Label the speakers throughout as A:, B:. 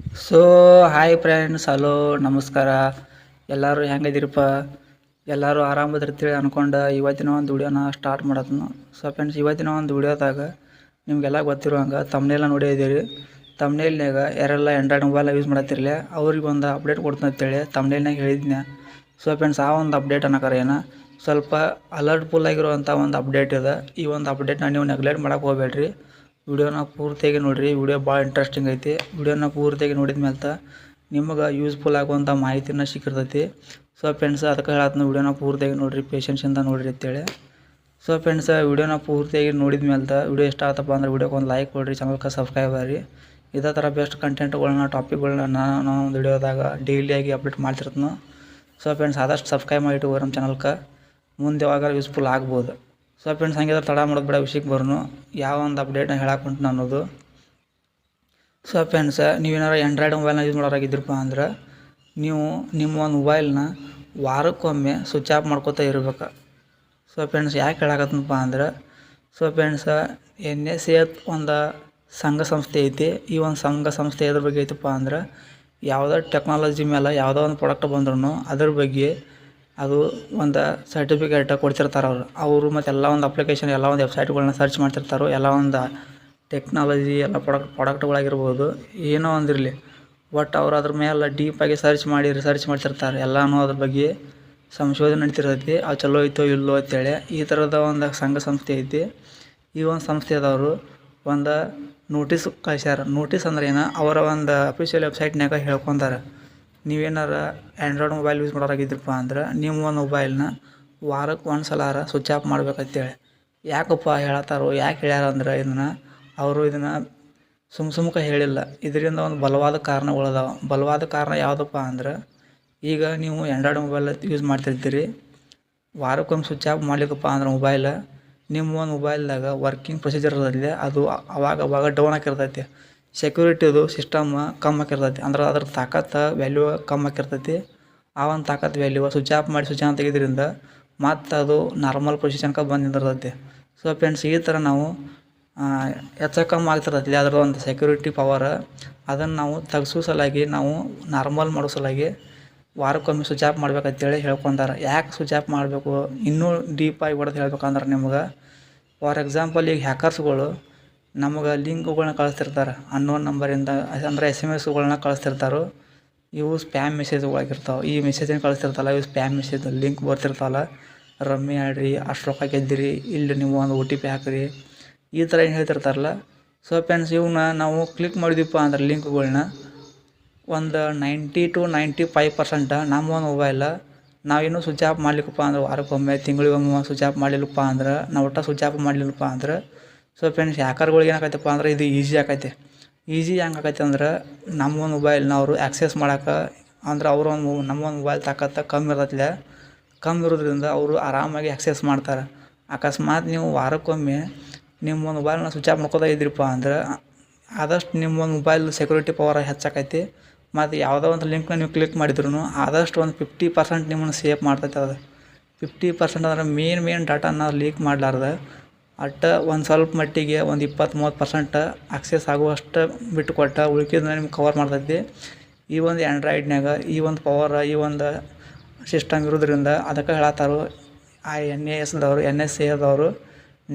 A: So hi friends hello ನಮಸ್ಕಾರ. ಎಲ್ಲರೂ ಹೆಂಗದಿರಪ್ಪ ಎಲ್ಲರೂ ಆರಾಮದಿರ್ತೀವಿ ಅನ್ಕೊಂಡು ಇವತ್ತಿನ ಒಂದು ವಿಡಿಯೋನ ಸ್ಟಾರ್ಟ್ ಮಾಡೋದನ್ನು ಸೊ ಫ್ರೆಂಡ್ಸ್ ಇವತ್ತಿನ ಒಂದು ವಿಡಿಯೋದಾಗ ನಿಮಗೆಲ್ಲ ಗೊತ್ತಿರುವಂಗೆ ತಮ್ಮನೆಲ್ಲ ನೋಡಿದ್ದೀರಿ ತಮ್ಮನೇಲ್ನಾಗ ಯಾರೆಲ್ಲ ಆ್ಯಂಡ್ರಾಯ್ಡ್ ಮೊಬೈಲ್ ಯೂಸ್ ಮಾಡತ್ತಿರಲಿಲ್ಲ ಅವ್ರಿಗೆ ಒಂದು ಅಪ್ಡೇಟ್ ಕೊಡ್ತೀನಿ ಅಂತೇಳಿ ತಮ್ಮನೇಲ್ನಾಗ ಹೇಳಿದ್ನ. ಸೊ ಫ್ರೆಂಡ್ಸ್ ಆ ಒಂದು ಅಪ್ಡೇಟ್ ಅನ್ನೋಕಾರ ಏನು ಸ್ವಲ್ಪ ಅಲರ್ಟ್ಫುಲ್ ಆಗಿರುವಂಥ ಒಂದು ಅಪ್ಡೇಟ್ ಇದೆ ಈ ಒಂದು ಅಪ್ಡೇಟ್ನ ನೀವು ನೆಗ್ಲೆಕ್ಟ್ ಮಾಡಕ್ಕೆ ಹೋಗ್ಬೇಡ್ರಿ. ವಿಡಿಯೋನ ಪೂರ್ತಿಯಾಗಿ ನೋಡಿರಿ. ವಿಡಿಯೋ ಭಾಳ ಇಂಟ್ರೆಸ್ಟಿಂಗ್ ಐತಿ. ವಿಡಿಯೋನ ಪೂರ್ತಿಯಾಗಿ ನೋಡಿದ ಮೇಲೆ ನಿಮಗೆ ಯೂಸ್ಫುಲ್ ಆಗುವಂಥ ಮಾಹಿತಿನ ಸಿಕ್ಕಿರ್ತೈತಿ. ಸೊ ಫ್ರೆಂಡ್ಸ್ ಅದಕ್ಕೆ ಹೇಳತ್ನ ವಿಡಿಯೋನ ಪೂರ್ತಿಯಾಗಿ ನೋಡಿರಿ. ಪೇಷನ್ಸಿಂದ ನೋಡಿರಿ ಅಂತೇಳಿ. ಸೊ ಫ್ರೆಂಡ್ಸ್ ವಿಡಿಯೋನ ಪೂರ್ತಿಯಾಗಿ ನೋಡಿದ ಮೇಲೆ ವಿಡಿಯೋ ಇಷ್ಟ ಆತಪ್ಪ ಅಂದ್ರೆ ವಿಡಿಯೋಗೆ ಒಂದು ಲೈಕ್ ಕೊಡಿರಿ. ಚಾನಲ್ಗೆ ಸಬ್ಸ್ಕ್ರೈಬ್ ಆಗಿರಿ. ಇದೇ ಥರ ಬೆಸ್ಟ್ ಕಂಟೆಂಟ್ಗಳನ್ನ ಟಾಪಿಕ್ಗಳನ್ನ ನಾನು ಒಂದು ವಿಡಿಯೋದಾಗ ಡೈಲಿಯಾಗಿ ಅಪ್ಡೇಟ್ ಮಾಡ್ತಿರ್ತೀನಿ. ಸೊ ಫ್ರೆಂಡ್ಸ್ ಆದಷ್ಟು ಸಬ್ಸ್ಕ್ರೈಬ್ ಮಾಡಿಟ್ಟು ನಮ್ಮ ಚಾನಲ್ಗೆ ಮುಂದೆ ಯಾವಾಗ ಯೂಸ್ಫುಲ್ ಆಗ್ಬೋದು. ಸೊ ಫ್ರೆಂಡ್ಸ್ ಹಂಗಿದ್ರೆ ತಡ ಮಾಡೋದು ಬೇಡ. ವಿಷಯಕ್ಕೆ ಬರೋನು. ಯಾವ ಒಂದು ಅಪ್ಡೇಟ್ನ ಹೇಳಕ್ಕೆ ಹೊಂಟು ಅನ್ನೋದು. ಸೊ ಫ್ರೆಂಡ್ಸ್ ನೀವೇನಾರು ಆ್ಯಂಡ್ರಾಯ್ಡ್ ಮೊಬೈಲ್ನ ಯೂಸ್ ಮಾಡೋರಾಗಿದ್ರಪ್ಪ ಅಂದ್ರೆ, ನೀವು ನಿಮ್ಮ ಒಂದು ಮೊಬೈಲ್ನ ವಾರಕ್ಕೊಮ್ಮೆ ಸ್ವಿಚ್ ಆಫ್ ಮಾಡ್ಕೋತಾ ಇರ್ಬೇಕು. ಸೊ ಫ್ರೆಂಡ್ಸ್ ಯಾಕೆ ಹೇಳಕತ್ತನಪ್ಪ ಅಂದ್ರೆ so friends N S A ಒಂದು ಸಂಘ ಸಂಸ್ಥೆ ಐತಿ. ಈ ಒಂದು ಸಂಘ ಸಂಸ್ಥೆ ಇದ್ರ ಬಗ್ಗೆ ಐತಪ್ಪ ಅಂದ್ರೆ, ಯಾವುದೋ ಟೆಕ್ನಾಲಜಿ ಮೇಲೆ ಯಾವುದೋ ಒಂದು ಪ್ರಾಡಕ್ಟ್ ಬಂದ್ರೂ ಅದ್ರ ಬಗ್ಗೆ ಅದು ಒಂದು ಸರ್ಟಿಫಿಕೇಟ್ ಕೊಡ್ತಿರ್ತಾರೆ ಅವರು. ಅವರು ಮತ್ತು ಎಲ್ಲ ಒಂದು ಅಪ್ಲಿಕೇಶನ್ ಎಲ್ಲ ಒಂದು ವೆಬ್ಸೈಟ್ಗಳನ್ನ ಸರ್ಚ್ ಮಾಡ್ತಿರ್ತಾರೆ ಎಲ್ಲ ಒಂದು ಟೆಕ್ನಾಲಜಿ ಎಲ್ಲ ಪ್ರಾಡಕ್ಟ್ ಪ್ರಾಡಕ್ಟ್ಗಳಾಗಿರ್ಬೋದು ಏನೋ ಒಂದಿರಲಿ. ಬಟ್ ಅವ್ರು ಅದ್ರ ಮೇಲೆ ಡೀಪಾಗಿ ಸರ್ಚ್ ಮಾಡಿ ರಿಸರ್ಚ್ ಮಾಡ್ತಿರ್ತಾರೆ ಎಲ್ಲನೂ ಅದ್ರ ಬಗ್ಗೆ ಸಂಶೋಧನೆ ನಡೀತಿರ್ತೈತಿ. ಅದು ಚಲೋ ಐತೋ ಇಲ್ಲೋ ಅಂತೇಳಿ. ಈ ಥರದ ಒಂದು ಸಂಘ ಸಂಸ್ಥೆ ಐತಿ. ಈ ಒಂದು ಸಂಸ್ಥೆದವರು ಒಂದು ನೋಟಿಸ್ ಕಳ್ಸ್ಯಾರ. ನೋಟಿಸ್ ಅಂದ್ರೆ ಏನು? ಅವರ ಒಂದು ಅಫಿಷಿಯಲ್ ವೆಬ್ಸೈಟ್ನಾಗ ಹೇಳ್ಕೊಂತಾರೆ. ನೀವೇನಾರ ಆ್ಯಂಡ್ರಾಯ್ಡ್ ಮೊಬೈಲ್ ಯೂಸ್ ಮಾಡೋರಾಗಿದ್ರಪ್ಪ ಅಂದ್ರೆ ನಿಮ್ಮ ಮೊಬೈಲ್ನ ವಾರಕ್ಕೆ ಒಂದು ಸಲಾರ ಸ್ವಿಚ್ ಆಫ್ ಮಾಡ್ಬೇಕಂತೇಳಿ. ಯಾಕಪ್ಪ ಹೇಳತ್ತಾರೋ, ಯಾಕೆ ಹೇಳ್ಯಾರ ಅಂದ್ರೆ ಇದನ್ನು ಅವರು ಇದನ್ನು ಸುಮ್ ಸುಮ್ಕೆ ಹೇಳಿಲ್ಲ. ಇದರಿಂದ ಒಂದು ಬಲವಾದ ಕಾರಣಗಳದಾವ ಬಲವಾದ ಕಾರಣ ಯಾವುದಪ್ಪ ಅಂದ್ರೆ ಈಗ ನೀವು ಆ್ಯಂಡ್ರಾಯ್ಡ್ ಮೊಬೈಲ್ ಯೂಸ್ ಮಾಡ್ತಿರ್ತೀರಿ. ವಾರಕ್ಕೊಮ್ಮೆ ಸ್ವಿಚ್ ಆಫ್ ಮಾಡ್ಲಿಕ್ಕಪ್ಪ ಅಂದ್ರೆ ಮೊಬೈಲ್ ನಿಮ್ಮ ಒಂದು ಮೊಬೈಲ್ದಾಗ ವರ್ಕಿಂಗ್ ಪ್ರೊಸೀಜರ್ ಇರ್ತೈತಿ. ಅದು ಅವಾಗ ಅವಾಗ ಡೌನ್ ಆಗಿರ್ತೈತಿ ಸೆಕ್ಯೂರಿಟಿದು ಸಿಸ್ಟಮ್ ಕಮ್ಮಿ ಆಕಿರ್ತೈತಿ ಅಂದ್ರೆ ಅದ್ರ ತಾಕತ್ತು ವ್ಯಾಲ್ಯೂ ಕಮ್ಮಿ ಆಕಿರ್ತೈತಿ ಆ ಒಂದು ತಾಕತ್ತು ವ್ಯಾಲ್ಯೂ ಸ್ವಿಚ್ ಆಫ್ ಮಾಡಿ ಸ್ವಿಚ್ ಆನ್ ತೆಗೆದ್ರಿಂದ ಮತ್ತು ಅದು ನಾರ್ಮಲ್ ಪೊಸಿಷನ್ಕ ಬಂದು ನಿಂದಿರ್ತೈತಿ. ಸೊ ಫ್ರೆಂಡ್ಸ್ ಈ ಥರ ನಾವು ಹೆಚ್ಚು ಕಮ್ಮಿ ಆಗ್ತಿರ್ತೈತಿ. ಅದ್ರ ಒಂದು ಸೆಕ್ಯೂರಿಟಿ ಪವರ್ ಅದನ್ನು ನಾವು ತಗ್ಸೋ ಸಲಾಗಿ ನಾವು ನಾರ್ಮಲ್ ಮಾಡೋ ಸಲಾಗಿ ವಾರಕ್ಕೊಮ್ಮೆ ಸ್ವಿಚ್ ಆಫ್ ಮಾಡ್ಬೇಕಂತೇಳಿ ಹೇಳ್ಕೊಂಡಾರ. ಯಾಕೆ ಸ್ವಿಚ್ ಆಫ್ ಮಾಡಬೇಕು? ಇನ್ನೂ ಡೀಪಾಗಿ ಹೊಡೆದು ಹೇಳ್ಬೇಕಂದ್ರೆ ನಿಮ್ಗೆ. ಫಾರ್ ಎಕ್ಸಾಂಪಲ್ ಈಗ ಹ್ಯಾಕರ್ಸ್ಗಳು ನಮಗೆ ಲಿಂಕ್ಗಳನ್ನ ಕಳಿಸ್ತಿರ್ತಾರೆ. ಅನ್ನೋನ್ ನಂಬರಿಂದ ಅಂದರೆ ಎಸ್ ಎಂ ಎಸ್ಗಳನ್ನ ಕಳಿಸ್ತಿರ್ತಾರೆ. ಇವು ಸ್ಪ್ಯಾಮ್ ಮೆಸೇಜ್ಗಳಾಗಿರ್ತಾವೆ ಈ ಮೆಸೇಜನ್ನು ಕಳಿಸ್ತಿರ್ತಲ್ಲ ಇವು ಸ್ಪ್ಯಾಮ್ ಮೆಸೇಜ್ ಲಿಂಕ್ ಬರ್ತಿರ್ತಲ್ಲ ರಮ್ಮಿ ಆಡ್ರಿ ಅಷ್ಟು ರೊಕ್ಕ ಗೆದ್ದಿರಿ, ಇಲ್ಲಿ ನೀವು ಒಂದು ಒ ಟಿ ಪಿ ಹಾಕಿರಿ. ಈ ಥರ ಏನು ಹೇಳ್ತಿರ್ತಾರಲ್ಲ. ಸೊ ಫ್ರೆಂಡ್ಸ್ ಇವನ್ನ ನಾವು ಕ್ಲಿಕ್ ಮಾಡಿದ್ವಿಪ್ಪ ಅಂದ್ರೆ ಲಿಂಕ್ಗಳನ್ನ ಒಂದು ninety two ninety five percent ನಮ್ಮ ಒಂದು ಮೊಬೈಲ ನಾವೇನು ಸ್ವಿಚ್ ಆಫ್ ಮಾಡ್ಲಿಕ್ಕಪ್ಪ ಅಂದ್ರೆ ವಾರಕ್ಕೊಮ್ಮೆ, ತಿಂಗಳಿಗೊಮ್ಮೆ ಸ್ವಿಚ್ ಆಫ್ ಮಾಡಲಿಲ್ಲಪ್ಪ ಅಂದ್ರೆ, ನಾವು ಒಟ್ಟು ಸ್ವಿಚ್ ಆಫ್ ಮಾಡಲಿಲ್ಲಪ್ಪ ಅಂದ್ರೆ ಸೊ ಫ್ರೆಂಡ್ಸ್ ಹ್ಯಾಕರ್ಗಳಿಗೆ ಏನಾಗೈತಪ್ಪ ಅಂದ್ರೆ ಇದು ಈಸಿ ಆಕೈತೆ ಈಸಿ ಹೆಂಗೆ ಆಕೈತೆ ಅಂದ್ರೆ ನಮ್ಮ ಒಂದು ಮೊಬೈಲ್ನ ಅವರು ಆ್ಯಕ್ಸೆಸ್ ಮಾಡೋಕೆ ಅಂದ್ರೆ ಅವ್ರ ಒಂದು ನಮ್ಮ ಮೊಬೈಲ್ ತಾಕತ್ತ ಕಮ್ಮಿ ಇರತ್ತಿಲ್ಲ ಕಮ್ಮಿ ಇರೋದ್ರಿಂದ ಅವರು ಆರಾಮಾಗಿ ಆ್ಯಕ್ಸೆಸ್ ಮಾಡ್ತಾರೆ. ಅಕಸ್ಮಾತ್ ನೀವು ವಾರಕ್ಕೊಮ್ಮೆ ನಿಮ್ಮ ಒಂದು ಮೊಬೈಲ್ನ ಸ್ವಿಚ್ ಆಫ್ ಮಾಡ್ಕೋತಾ ಇದ್ರಿಪ್ಪ ಅಂದ್ರೆ ಆದಷ್ಟು ನಿಮ್ಮ ಒಂದು ಮೊಬೈಲ್ ಸೆಕ್ಯೂರಿಟಿ ಪವರ್ ಹೆಚ್ಚಾಕೈತಿ. ಮತ್ತು ಯಾವುದೋ ಒಂದು ಲಿಂಕ್ನ ನೀವು ಕ್ಲಿಕ್ ಮಾಡಿದ್ರು ಆದಷ್ಟು ಒಂದು ಫಿಫ್ಟಿ ಪರ್ಸೆಂಟ್ ನಿಮ್ಮನ್ನು ಸೇಫ್ ಮಾಡ್ತೈತೆ ಅದು. ಫಿಫ್ಟಿ ಪರ್ಸೆಂಟ್ ಅಂದರೆ ಮೇನ್ ಮೇನ್ ಡಾಟಾನ ಲೀಕ್ ಮಾಡಲಾರ್ದೆ. ಅಟ್ಟ ಒಂದು ಸ್ವಲ್ಪ ಮಟ್ಟಿಗೆ ಒಂದು ಇಪ್ಪತ್ತು ಮೂವತ್ತು ಪರ್ಸೆಂಟ್ ಅಕ್ಸೆಸ್ ಆಗುವಷ್ಟು ಬಿಟ್ಟು ಕೊಟ್ಟ ಉಳ್ಕಿದ್ನ ನಿಮ್ಗೆ ಕವರ್ ಮಾಡ್ತೈತಿ. ಈ ಒಂದು ಆ್ಯಂಡ್ರಾಯ್ಡ್ನಾಗ ಈ ಒಂದು ಪವರ್ ಈ ಒಂದು ಸಿಸ್ಟಮ್ ಇರೋದ್ರಿಂದ ಅದಕ್ಕೆ ಹೇಳತ್ತಾರು, ಆ ಎನ್ ಎ ಎಸ್ದವರು ಎನ್ ಎಸ್ ಎದವರು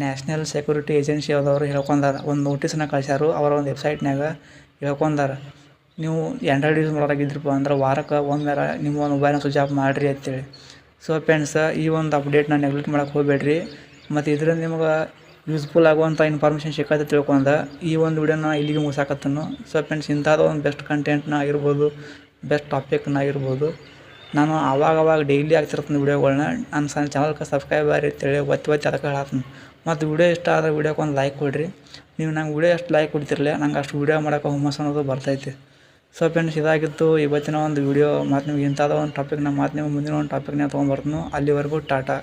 A: ನ್ಯಾಷನಲ್ ಸೆಕ್ಯೂರಿಟಿ ಏಜೆನ್ಸಿ ಆದವರು ಹೇಳ್ಕೊಂಡಾರ. ಒಂದು ನೋಟಿಸನ್ನ ಕಳ್ಸ್ಯಾರು, ಅವರ ಒಂದು ವೆಬ್ಸೈಟ್ನಾಗ ಹೇಳ್ಕೊಂಡಾರ. ನೀವು ಆ್ಯಂಡ್ರಾಯ್ಡ್ ಯೂಸ್ ಮಾಡೋರಾಗಿದ್ರಪ್ಪ ಅಂದ್ರೆ ವಾರಕ್ಕೆ ಒಮ್ಮೆರ ನಿಮ್ಮ ಮೊಬೈಲ್ನ ಸ್ವಿಚ್ ಆಫ್ ಮಾಡಿರಿ ಅಂತೇಳಿ. ಸೊ ಫ್ರೆಂಡ್ಸ್ ಈ ಒಂದು ಅಪ್ಡೇಟ್ನ ನೆಗ್ಲೆಕ್ಟ್ ಮಾಡೋಕೆ ಹೋಗಬೇಡ್ರಿ. ಮತ್ತು ಇದರಿಂದ ನಿಮಗೆ ಯೂಸ್ಫುಲ್ ಆಗುವಂಥ ಇನ್ಫಾರ್ಮೇಷನ್ ಸಿಕ್ಕತ್ತೆ ತಿಳ್ಕೊಂಡ ಈ ಒಂದು ವಿಡಿಯೋನ ಇಲ್ಲಿಗೆ ಮುಗಿಸಾಕತ್ತನು ಸೊ ಫ್ರೆಂಡ್ಸ್ ಇಂಥದ್ದು ಒಂದು ಬೆಸ್ಟ್ ಕಂಟೆಂಟ್ನ ಆಗಿರ್ಬೋದು ಬೆಸ್ಟ್ ಟಾಪಿಕ್ನ ಆಗಿರ್ಬೋದು, ನಾನು ಅವಾಗ ಅವಾಗ ಡೈಲಿ ಆಗ್ತಿರ್ತೀನಿ ವೀಡಿಯೋಗಳನ್ನ ನನ್ನ ಸಣ್ಣ ಚಾನಲ್ಗೆ ಸಬ್ಸ್ಕ್ರೈಬ್ ಆಗಿ ಅಂತೇಳಿ ಒತ್ತಿ ಒತ್ತಿ ಅದಕ್ಕೆ ಹೇಳತ್ತೀನಿ ಮತ್ತು ವಿಡಿಯೋ ಇಷ್ಟ ಆದರೆ ವೀಡಿಯೋಕ್ಕೆ ಒಂದು ಲೈಕ್ ಕೊಡಿರಿ. ನೀವು ನಂಗೆ ವಿಡಿಯೋ ಎಷ್ಟು ಲೈಕ್ ಕೊಡ್ತಿರಲಿಲ್ಲ ನಂಗೆ ಅಷ್ಟು ವಿಡಿಯೋ ಮಾಡೋಕೆ ಹುಮ್ಮಸ್ ಅನ್ನೋದು ಬರ್ತೈತಿ. ಸೊ ಫ್ರೆಂಡ್ಸ್ ಇದಾಗಿತ್ತು ಇವತ್ತಿನ ಒಂದು ವಿಡಿಯೋ ಮತ್ತು ನಿಮ್ಗೆ ಇಂಥದ್ದು ಒಂದು ಟಾಪಿಕ್ನ ಮತ್ತು ನೀವು ಮುಂದಿನ ಒಂದು ಟಾಪಿಕ್ನ ತೊಗೊಂಬರ್ತೀನಿ ಅಲ್ಲಿವರೆಗೂ ಟಾಟಾ.